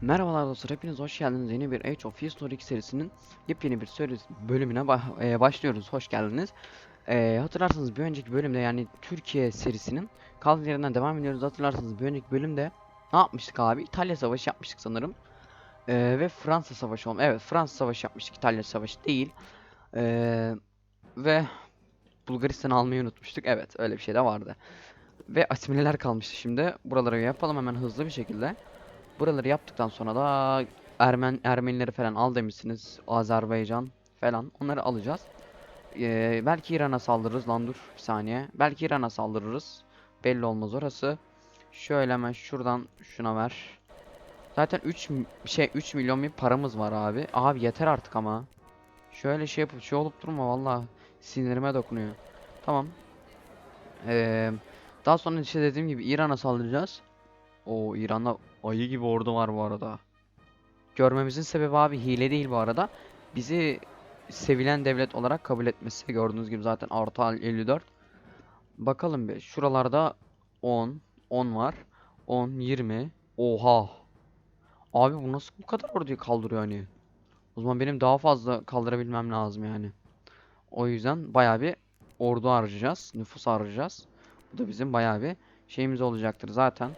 Merhabalar dostlar, hepiniz hoş geldiniz. Yeni bir Age of History serisinin yepyeni bir seri bölümüne e, başlıyoruz. Hoş geldiniz. E, hatırlarsanız bir önceki bölümde yani Türkiye serisinin kaldığı yerinden devam ediyoruz. Hatırlarsanız bir önceki bölümde ne yapmıştık abi? İtalya Savaşı yapmıştık sanırım. E, ve Fransa Savaşı olm. Evet, Fransa Savaşı yapmıştık. İtalya Savaşı değil. E, ve Bulgaristan'ı almayı unutmuştuk. Evet, öyle bir şey de vardı. Ve asimileler kalmıştı şimdi. Buraları yapalım hemen hızlı bir şekilde. Buraları yaptıktan sonra da Ermen Ermenileri falan al demişsiniz. Azerbaycan falan. Onları alacağız. Ee, belki İran'a saldırırız. Lan dur bir saniye. Belki İran'a saldırırız. Belli olmaz orası. Şöyle hemen şuradan şuna ver. Zaten 3 şey 3 milyon bir paramız var abi. Abi yeter artık ama. Şöyle şey yapıp şey olup durma valla sinirime dokunuyor. Tamam. Ee, daha sonra işte dediğim gibi İran'a saldıracağız. O İran'da ayı gibi ordu var bu arada. Görmemizin sebebi abi hile değil bu arada. Bizi sevilen devlet olarak kabul etmesi. Gördüğünüz gibi zaten artı 54. Bakalım bir. Şuralarda 10. 10 var. 10, 20. Oha. Abi bu nasıl bu kadar orduyu kaldırıyor hani? O zaman benim daha fazla kaldırabilmem lazım yani. O yüzden bayağı bir ordu harcayacağız. Nüfus harcayacağız. Bu da bizim bayağı bir şeyimiz olacaktır zaten.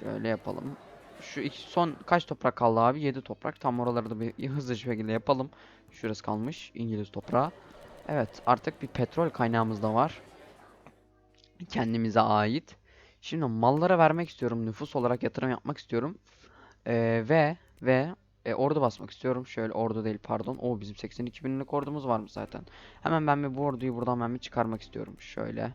Şöyle yapalım. Şu iki son kaç toprak kaldı abi? 7 toprak. Tam oraları da bir hızlı şekilde yapalım. Şurası kalmış. İngiliz toprağı. Evet artık bir petrol kaynağımız da var. Kendimize ait. Şimdi mallara vermek istiyorum. Nüfus olarak yatırım yapmak istiyorum. Ee, ve ve e, ordu basmak istiyorum. Şöyle ordu değil pardon. O bizim 82 binlik ordumuz var mı zaten? Hemen ben bir bu orduyu buradan ben bir çıkarmak istiyorum. Şöyle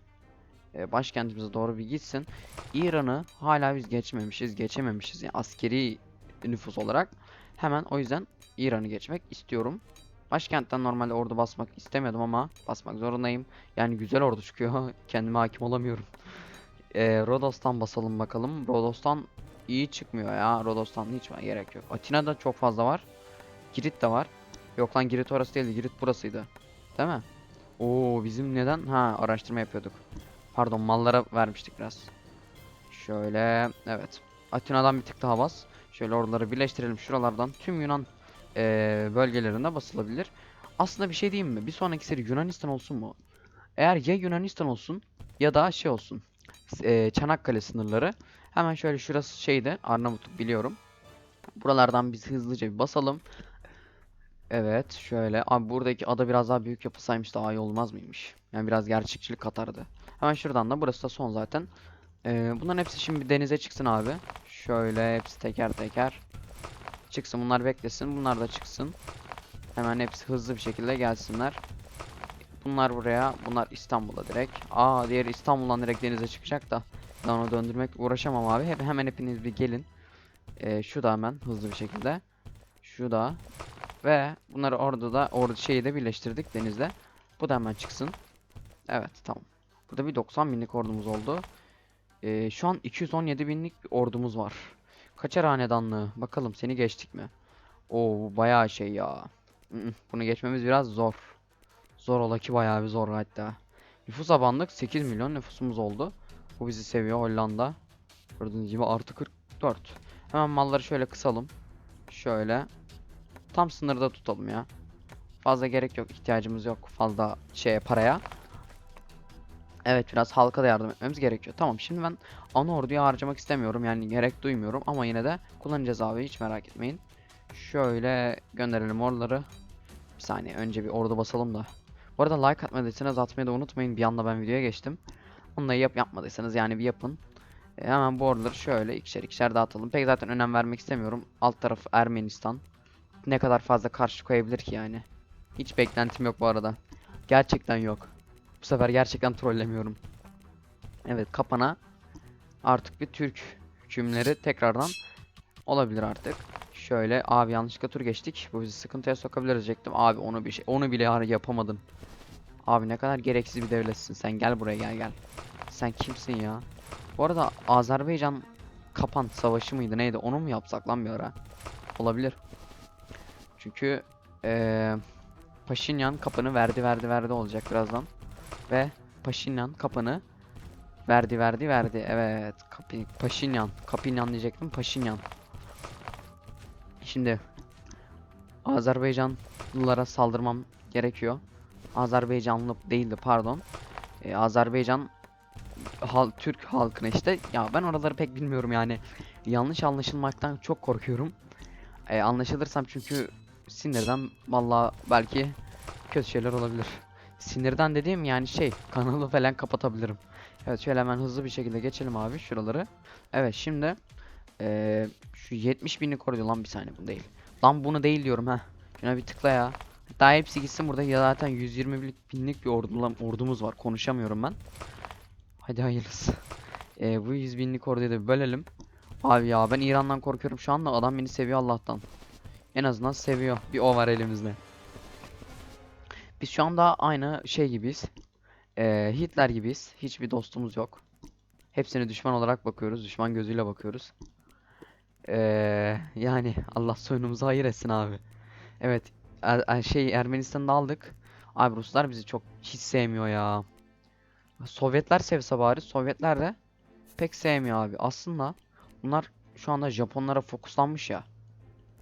e, başkentimize doğru bir gitsin. İran'ı hala biz geçmemişiz, geçememişiz yani askeri nüfus olarak. Hemen o yüzden İran'ı geçmek istiyorum. Başkentten normalde ordu basmak istemiyordum ama basmak zorundayım. Yani güzel ordu çıkıyor. Kendime hakim olamıyorum. E, Rodos'tan basalım bakalım. Rodos'tan iyi çıkmıyor ya. Rodos'tan hiç gerek yok. Atina'da çok fazla var. Girit de var. Yok lan Girit orası değildi. Girit burasıydı. Değil mi? Oo bizim neden? Ha araştırma yapıyorduk. Pardon mallara vermiştik biraz. Şöyle evet. Atina'dan bir tık daha bas. Şöyle oraları birleştirelim şuralardan. Tüm Yunan eee, bölgelerinde basılabilir. Aslında bir şey diyeyim mi? Bir sonraki seri Yunanistan olsun mu? Eğer ya Yunanistan olsun ya da şey olsun. eee, Çanakkale sınırları. Hemen şöyle şurası şeyde Arnavutluk biliyorum. Buralardan biz hızlıca bir basalım. Evet şöyle. Abi buradaki ada biraz daha büyük yapılsaymış daha iyi olmaz mıymış? Yani biraz gerçekçilik katardı. Hemen şuradan da burası da son zaten. Ee, bunların hepsi şimdi denize çıksın abi. Şöyle hepsi teker teker. Çıksın bunlar beklesin. Bunlar da çıksın. Hemen hepsi hızlı bir şekilde gelsinler. Bunlar buraya. Bunlar İstanbul'a direkt. Aa diğer İstanbul'dan direkt denize çıkacak da. Ben onu döndürmek uğraşamam abi. Hep, hemen hepiniz bir gelin. Ee, şu da hemen hızlı bir şekilde. Şu da. Ve bunları orada da orada şeyi de birleştirdik denizde. Bu da hemen çıksın. Evet tamam. Burada bir 90 binlik ordumuz oldu. Ee, şu an 217 binlik bir ordumuz var. Kaçar hanedanlığı? Bakalım seni geçtik mi? Oo bayağı şey ya. Bunu geçmemiz biraz zor. Zor ola ki bayağı bir zor hatta. Nüfus abandık 8 milyon nüfusumuz oldu. Bu bizi seviyor Hollanda. Gördüğünüz gibi artı 44. Hemen malları şöyle kısalım. Şöyle. Tam sınırda tutalım ya. Fazla gerek yok, ihtiyacımız yok fazla şeye paraya. Evet biraz halka da yardım etmemiz gerekiyor. Tamam şimdi ben ana orduyu harcamak istemiyorum yani gerek duymuyorum ama yine de kullanacağız abi hiç merak etmeyin. Şöyle gönderelim orduları. Bir saniye önce bir ordu basalım da. Bu arada like atmadıysanız atmayı da unutmayın. Bir anda ben videoya geçtim. Onu da yap yapmadıysanız yani bir yapın. E, hemen bu orduları şöyle ikişer ikişer dağıtalım. Pek zaten önem vermek istemiyorum. Alt taraf Ermenistan. Ne kadar fazla karşı koyabilir ki yani. Hiç beklentim yok bu arada. Gerçekten yok. Bu sefer gerçekten trollemiyorum. Evet kapana artık bir Türk hükümleri tekrardan olabilir artık. Şöyle abi yanlışlıkla tur geçtik. Bu bizi sıkıntıya sokabilir diyecektim. Abi onu bir şey onu bile yapamadın. Abi ne kadar gereksiz bir devletsin. Sen gel buraya gel gel. Sen kimsin ya? Bu arada Azerbaycan kapan savaşı mıydı neydi? Onu mu yapsak lan bir ara? Olabilir. Çünkü eee Paşinyan kapını verdi verdi verdi olacak birazdan. Ve Paşinyan kapını verdi verdi verdi. Evet. Kapi, Paşinyan. Kapinyan diyecektim. Paşinyan. Şimdi Azerbaycanlılara saldırmam gerekiyor. Azerbaycanlı değildi pardon. Ee, Azerbaycan hal, Türk halkına işte ya ben oraları pek bilmiyorum yani yanlış anlaşılmaktan çok korkuyorum. Ee, anlaşılırsam çünkü sinirden valla belki kötü şeyler olabilir. Sinirden dediğim yani şey kanalı falan kapatabilirim. Evet şöyle hemen hızlı bir şekilde geçelim abi şuraları. Evet şimdi ee, şu 70 binlik ordu lan bir saniye bu değil. Lan bunu değil diyorum ha. Şuna bir tıkla ya. Daha hepsi gitsin burada ya zaten 120 binlik, bir ordu, ordumuz var. Konuşamıyorum ben. Hadi hayırlısı. Ee, bu 100 binlik orduyu da bölelim. Abi ya ben İran'dan korkuyorum şu anda adam beni seviyor Allah'tan. En azından seviyor. Bir o var elimizde. Biz şu anda aynı şey gibiyiz. Ee, Hitler gibiyiz. Hiçbir dostumuz yok. Hepsine düşman olarak bakıyoruz. Düşman gözüyle bakıyoruz. Ee, yani Allah soyunumuzu hayır etsin abi. Evet. Er, er- şey Ermenistan'da aldık. Abi Ruslar bizi çok hiç sevmiyor ya. Sovyetler sevse bari. Sovyetler de pek sevmiyor abi. Aslında bunlar şu anda Japonlara fokuslanmış ya.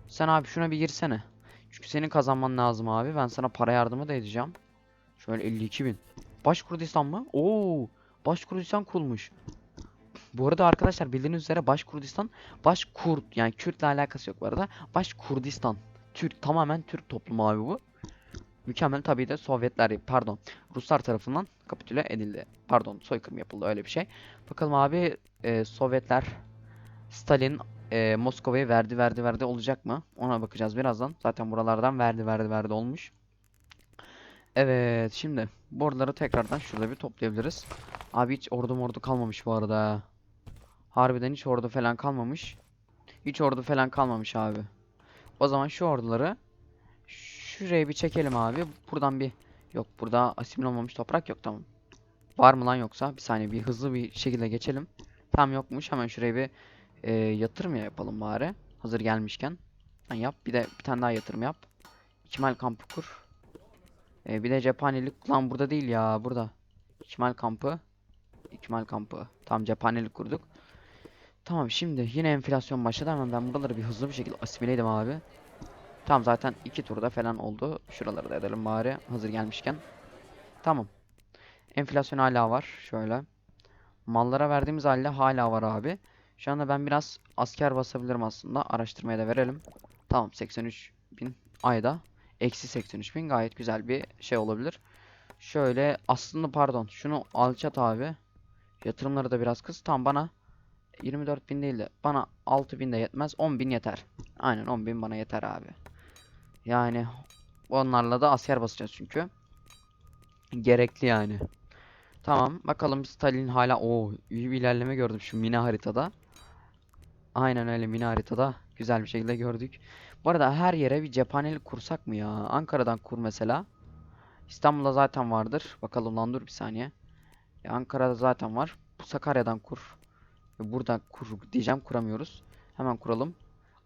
Sen abi şuna bir girsene. Çünkü senin kazanman lazım abi. Ben sana para yardımı da edeceğim. Şöyle 52 bin. Başkurdistan mı? Oo, Başkurdistan kurulmuş. Bu arada arkadaşlar bildiğiniz üzere Başkurdistan Başkurt yani Kürt'le alakası yok bu arada. Başkurdistan. Türk tamamen Türk toplumu abi bu. Mükemmel tabii de Sovyetler pardon Ruslar tarafından kapitüle edildi. Pardon soykırım yapıldı öyle bir şey. Bakalım abi e, Sovyetler Stalin e, Moskova'yı verdi verdi verdi olacak mı? Ona bakacağız birazdan. Zaten buralardan verdi verdi verdi olmuş. Evet şimdi borları tekrardan şurada bir toplayabiliriz. Abi hiç ordu mordu kalmamış bu arada. Harbiden hiç ordu falan kalmamış. Hiç ordu falan kalmamış abi. O zaman şu orduları şuraya bir çekelim abi. Buradan bir yok burada asimil olmamış toprak yok tamam. Var mı lan yoksa? Bir saniye bir hızlı bir şekilde geçelim. Tam yokmuş. Hemen şuraya bir e, yatırım ya yapalım bari. Hazır gelmişken. Lan yap. Bir de bir tane daha yatırım yap. İkmal kampı kur. E, bir de cephanelik. Lan burada değil ya. Burada. İkmal kampı. İkmal kampı. Tam cephanelik kurduk. Tamam şimdi yine enflasyon başladı. Hemen ben buraları bir hızlı bir şekilde asimile edeyim abi. Tamam zaten iki turda falan oldu. Şuraları da edelim bari. Hazır gelmişken. Tamam. Enflasyon hala var. Şöyle. Mallara verdiğimiz halde hala var abi. Şu anda ben biraz asker basabilirim aslında. Araştırmaya da verelim. Tamam 83 bin ayda. Eksi 83 bin gayet güzel bir şey olabilir. Şöyle aslında pardon şunu alçat abi. Yatırımları da biraz kız. Tamam bana 24 bin değil de bana 6 bin de yetmez. 10 bin yeter. Aynen 10 bin bana yeter abi. Yani onlarla da asker basacağız çünkü. Gerekli yani. Tamam bakalım Stalin hala o iyi bir ilerleme gördüm şu mini haritada. Aynen öyle mini haritada güzel bir şekilde gördük. Bu arada her yere bir cephanelik kursak mı ya? Ankara'dan kur mesela. İstanbul'da zaten vardır. Bakalım lan dur bir saniye. Ya Ankara'da zaten var. Bu Sakarya'dan kur. Ve Burada kur diyeceğim kuramıyoruz. Hemen kuralım.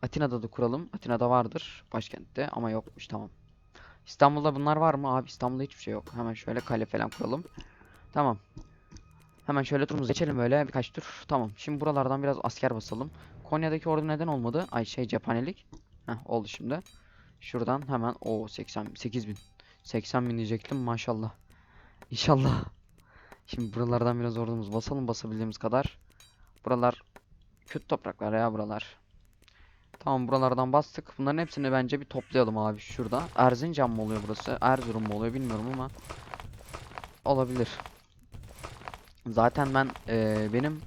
Atina'da da kuralım. Atina'da vardır başkentte ama yokmuş tamam. İstanbul'da bunlar var mı? Abi İstanbul'da hiçbir şey yok. Hemen şöyle kale falan kuralım. Tamam. Hemen şöyle turumuzu geçelim böyle birkaç tur. Tamam. Şimdi buralardan biraz asker basalım. Konya'daki ordu neden olmadı? Ay şey cephanelik. Heh oldu şimdi. Şuradan hemen o 88 bin. 80 bin diyecektim maşallah. İnşallah. Şimdi buralardan biraz ordumuz basalım basabildiğimiz kadar. Buralar kötü topraklar ya buralar. Tamam buralardan bastık. Bunların hepsini bence bir toplayalım abi şurada. Erzincan mı oluyor burası? Erzurum mu oluyor bilmiyorum ama. Olabilir. Zaten ben eee, benim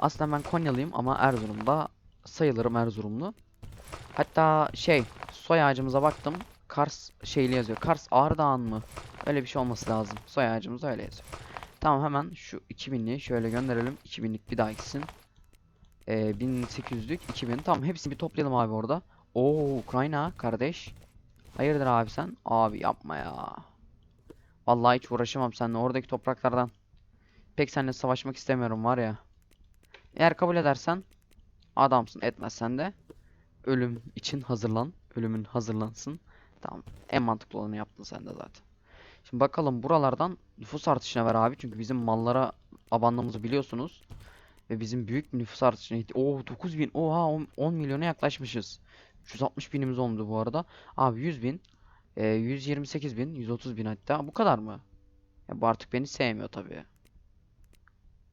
aslında ben Konyalıyım ama Erzurum'da sayılırım Erzurumlu. Hatta şey soy ağacımıza baktım. Kars şeyli yazıyor. Kars Ağrıdağ mı? Öyle bir şey olması lazım. Soy ağacımızda öyle yazıyor. Tamam hemen şu 2000'liği şöyle gönderelim. 2000'lik bir daha gitsin. Ee, 1800'lük 2000. Tamam hepsini bir toplayalım abi orada. Oo Ukrayna kardeş. Hayırdır abi sen? Abi yapma ya. Vallahi hiç uğraşamam seninle. Oradaki topraklardan pek seninle savaşmak istemiyorum var ya. Eğer kabul edersen adamsın. Etmezsen de ölüm için hazırlan. Ölümün hazırlansın. Tamam. En mantıklı olanı yaptın sen de zaten. Şimdi bakalım buralardan nüfus artışına ver abi. Çünkü bizim mallara abandığımızı biliyorsunuz. Ve bizim büyük nüfus artışına Oo 9000 oha 10, 10 milyona yaklaşmışız. 360 binimiz oldu bu arada. Abi 100 bin, e, 128 bin, 130 bin hatta. Bu kadar mı? Ya bu artık beni sevmiyor tabii.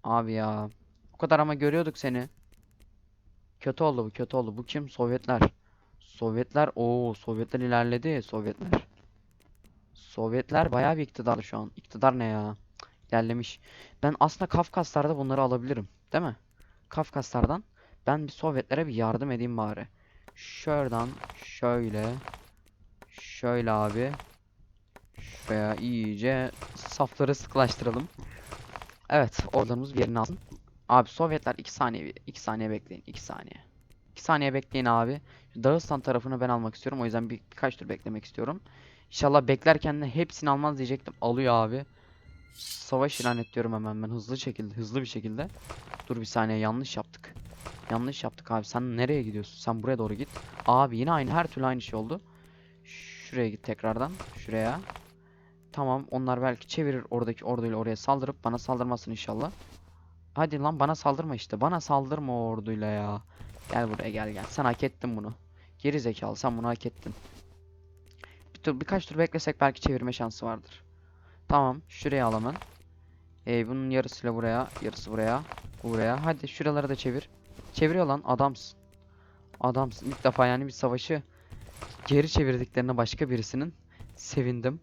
Abi ya. O kadar ama görüyorduk seni. Kötü oldu bu, kötü oldu. Bu kim? Sovyetler. Sovyetler, o Sovyetler ilerledi. Sovyetler. Sovyetler bayağı bir iktidar şu an. İktidar ne ya? İlerlemiş. Ben aslında Kafkaslar'da bunları alabilirim. Değil mi? Kafkaslardan ben bir Sovyetlere bir yardım edeyim bari. Şuradan şöyle. Şöyle abi. Şuraya iyice safları sıklaştıralım. Evet, ordumuz bir yerini alsın. Abi Sovyetler 2 saniye 2 saniye bekleyin. 2 saniye. 2 saniye bekleyin abi. Dağıstan tarafını ben almak istiyorum. O yüzden bir, birkaç tur beklemek istiyorum. İnşallah beklerken de hepsini almaz diyecektim. Alıyor abi. Savaş ilan ediyorum hemen ben hızlı şekilde, hızlı bir şekilde. Dur bir saniye yanlış yaptık. Yanlış yaptık abi. Sen nereye gidiyorsun? Sen buraya doğru git. Abi yine aynı her türlü aynı şey oldu. Şuraya git tekrardan. Şuraya. Tamam onlar belki çevirir oradaki orduyla oraya saldırıp bana saldırmasın inşallah. Hadi lan bana saldırma işte. Bana saldırma o orduyla ya. Gel buraya gel gel. Sen hak ettin bunu. Geri zekalı sen bunu hak ettin. Bir tur, birkaç tur beklesek belki çevirme şansı vardır. Tamam şuraya al. Ee, bunun yarısıyla buraya, yarısı buraya, bu buraya. Hadi şuraları da çevir. Çeviriyor lan adamsın. Adamsın. İlk defa yani bir savaşı geri çevirdiklerine başka birisinin sevindim.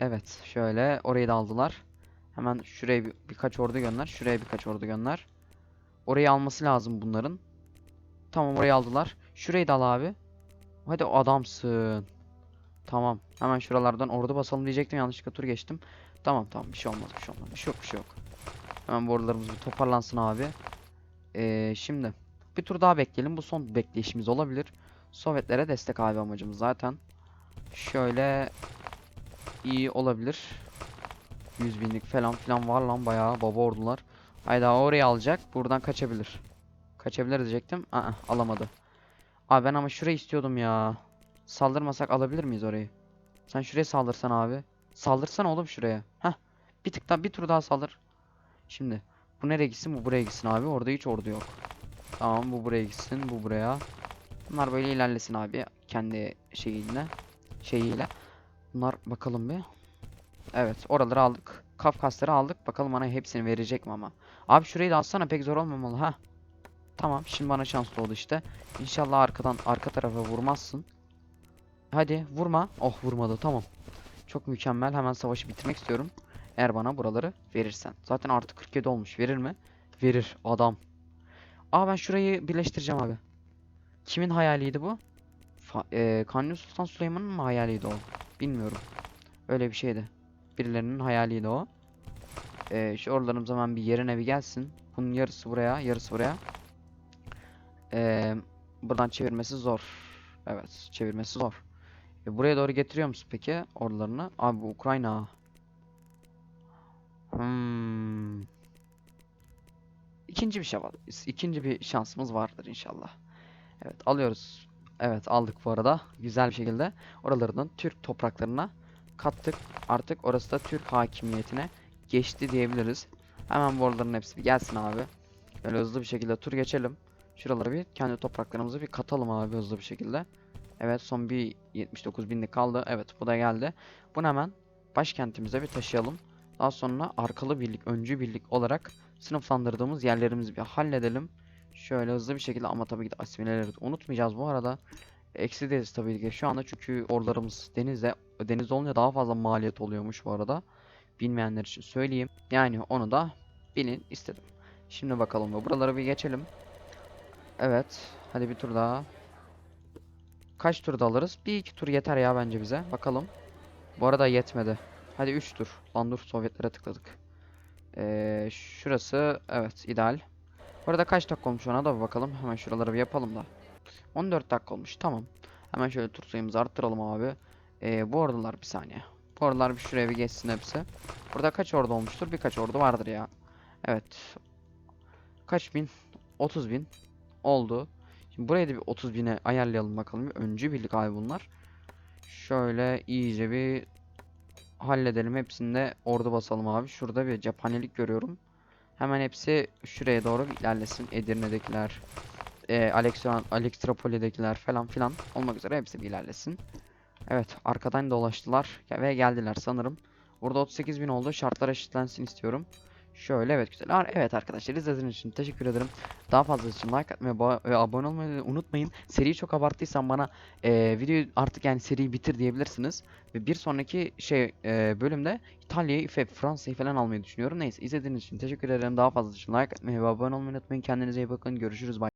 Evet şöyle orayı da aldılar. Hemen şuraya bir, birkaç ordu gönder. Şuraya birkaç ordu gönder. Orayı alması lazım bunların. Tamam orayı aldılar. Şurayı da al abi. Hadi adamsın. Tamam. Hemen şuralardan ordu basalım diyecektim. Yanlışlıkla tur geçtim. Tamam tamam bir şey olmaz bir şey olmaz. Bir şey yok bir şey yok. Hemen bu ordularımız bir toparlansın abi. Ee, şimdi bir tur daha bekleyelim. Bu son bekleyişimiz olabilir. Sovyetlere destek abi amacımız zaten. Şöyle iyi olabilir. 100 binlik falan filan var lan bayağı baba ordular. Hayda orayı alacak. Buradan kaçabilir. Kaçabilir diyecektim. Aa, alamadı. Abi ben ama şurayı istiyordum ya. Saldırmasak alabilir miyiz orayı? Sen şuraya saldırsan abi. Saldırsana oğlum şuraya. Heh. Bir tık daha bir tur daha saldır. Şimdi bu nereye gitsin? Bu buraya gitsin abi. Orada hiç ordu yok. Tamam bu buraya gitsin. Bu buraya. Bunlar böyle ilerlesin abi. Kendi şeyiyle. Şeyiyle. Bunlar bakalım bir. Evet oraları aldık. Kafkasları aldık. Bakalım bana hepsini verecek mi ama. Abi şurayı da alsana pek zor olmamalı ha. Tamam şimdi bana şans oldu işte. İnşallah arkadan arka tarafa vurmazsın. Hadi vurma. Oh vurmadı tamam. Çok mükemmel. Hemen savaşı bitirmek istiyorum. Eğer bana buraları verirsen. Zaten artı 47 olmuş. Verir mi? Verir. Adam. Aa ben şurayı birleştireceğim abi. Kimin hayaliydi bu? Fa e, Kanuni Sultan Süleyman'ın mı hayaliydi o? Bilmiyorum. Öyle bir şeydi. Birilerinin hayaliydi o. Ee, şu oralarımız hemen bir yerine bir gelsin. Bunun yarısı buraya, yarısı buraya. Ee, buradan çevirmesi zor. Evet, çevirmesi zor. E, buraya doğru getiriyor musun peki oralarını? Abi bu Ukrayna. Hmm. İkinci bir şey var. İkinci bir şansımız vardır inşallah. Evet, alıyoruz. Evet, aldık bu arada. Güzel bir şekilde. Oralardan Türk topraklarına kattık. Artık orası da Türk hakimiyetine geçti diyebiliriz. Hemen bu oraların hepsi bir gelsin abi. Böyle hızlı bir şekilde tur geçelim. Şuraları bir kendi topraklarımızı bir katalım abi hızlı bir şekilde. Evet son bir 79 binlik kaldı. Evet bu da geldi. Bunu hemen başkentimize bir taşıyalım. Daha sonra arkalı birlik, öncü birlik olarak sınıflandırdığımız yerlerimizi bir halledelim. Şöyle hızlı bir şekilde ama tabii ki de asimileleri unutmayacağız bu arada. Eksi değiliz tabii ki şu anda çünkü oralarımız denizde deniz olunca daha fazla maliyet oluyormuş bu arada. Bilmeyenler için söyleyeyim. Yani onu da bilin istedim. Şimdi bakalım buraları bir geçelim. Evet. Hadi bir tur daha. Kaç turda alırız? Bir iki tur yeter ya bence bize. Bakalım. Bu arada yetmedi. Hadi 3 tur. Lan dur Sovyetlere tıkladık. Ee, şurası evet ideal. Bu arada kaç dakika olmuş ona da bakalım. Hemen şuraları bir yapalım da. 14 dakika olmuş. Tamam. Hemen şöyle tur sayımızı arttıralım abi. Ee, bu ordular bir saniye. Bu ordular bir şuraya bir geçsin hepsi. Burada kaç ordu olmuştur? Birkaç ordu vardır ya. Evet. Kaç bin? 30 bin. Oldu. Şimdi buraya da bir 30 bine ayarlayalım bakalım. Bir öncü birlik abi bunlar. Şöyle iyice bir halledelim. Hepsinde ordu basalım abi. Şurada bir cephanelik görüyorum. Hemen hepsi şuraya doğru ilerlesin. Edirne'dekiler, e, Alexandra, Alexandropoli'dekiler falan filan olmak üzere hepsi bir ilerlesin. Evet, arkadan dolaştılar ve geldiler sanırım. Burada 38 bin oldu. Şartlar eşitlensin istiyorum. Şöyle evet güzel. Evet arkadaşlar izlediğiniz için teşekkür ederim. Daha fazlası için like atmayı ve abone olmayı unutmayın. Seriyi çok abarttıysan bana e, videoyu artık yani seriyi bitir diyebilirsiniz. Ve bir sonraki şey e, bölümde İtalya'yı ve Fransa'yı falan almayı düşünüyorum. Neyse izlediğiniz için teşekkür ederim. Daha fazlası için like atmayı ve abone olmayı unutmayın. Kendinize iyi bakın. Görüşürüz. Bye.